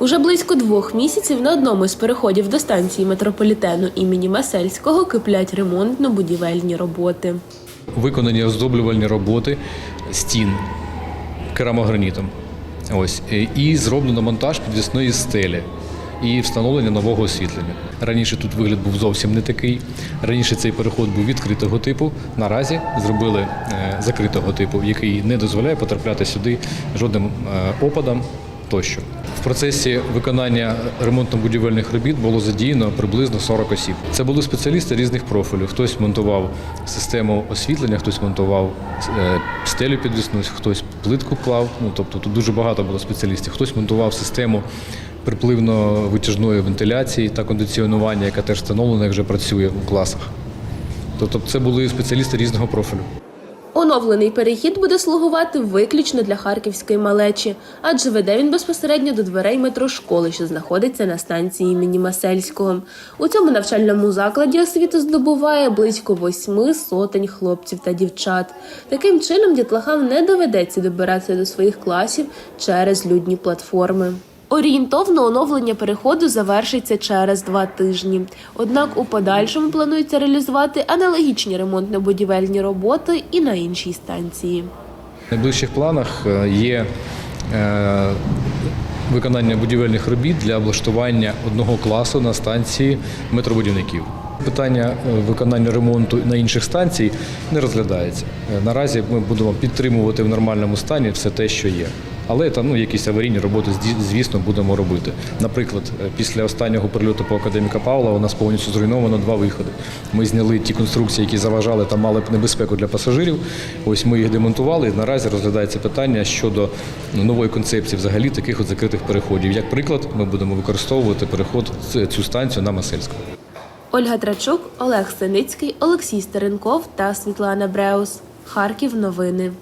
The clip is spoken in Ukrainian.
Уже близько двох місяців на одному із переходів до станції метрополітену імені Масельського киплять ремонтно-будівельні роботи. Виконані оздоблювальні роботи стін керамогранітом. Ось і зроблено монтаж підвісної стелі і встановлення нового освітлення. Раніше тут вигляд був зовсім не такий. Раніше цей переход був відкритого типу. Наразі зробили е, закритого типу, який не дозволяє потрапляти сюди жодним е, опадам тощо. В процесі виконання ремонтно-будівельних робіт було задіяно приблизно 40 осіб. Це були спеціалісти різних профілів. Хтось монтував систему освітлення, хтось монтував е, стелю підвісну, хтось плитку клав. Ну тобто тут дуже багато було спеціалістів. Хтось монтував систему припливно-витяжної вентиляції та кондиціонування, яка теж встановлена, як вже працює у класах. Тобто це були спеціалісти різного профілю. Оновлений перехід буде слугувати виключно для харківської малечі, адже веде він безпосередньо до дверей метрошколи, що знаходиться на станції імені Масельського. У цьому навчальному закладі освіту здобуває близько восьми сотень хлопців та дівчат. Таким чином, дітлахам не доведеться добиратися до своїх класів через людні платформи. Орієнтовно оновлення переходу завершиться через два тижні. Однак у подальшому планується реалізувати аналогічні ремонтно-будівельні роботи і на іншій станції. В найближчих планах е, є е, виконання будівельних робіт для облаштування одного класу на станції метробудівників. Питання е, виконання ремонту на інших станцій не розглядається. Наразі ми будемо підтримувати в нормальному стані все те, що є. Але там ну, якісь аварійні роботи, звісно, будемо робити. Наприклад, е, після останнього прильоту по академіка Павла у нас повністю зруйновано два виходи. Ми зняли ті конструкції, які заважали та мали б небезпеку для пасажирів. Ось ми їх демонтували. І наразі розглядається питання щодо ну, нової концепції взагалі таких от закритих переходів. Як приклад, ми будемо використовувати переход цю станцію на Масельську. Ольга Трачук, Олег Синицький, Олексій Стеренков та Світлана Бреус. Харків новини.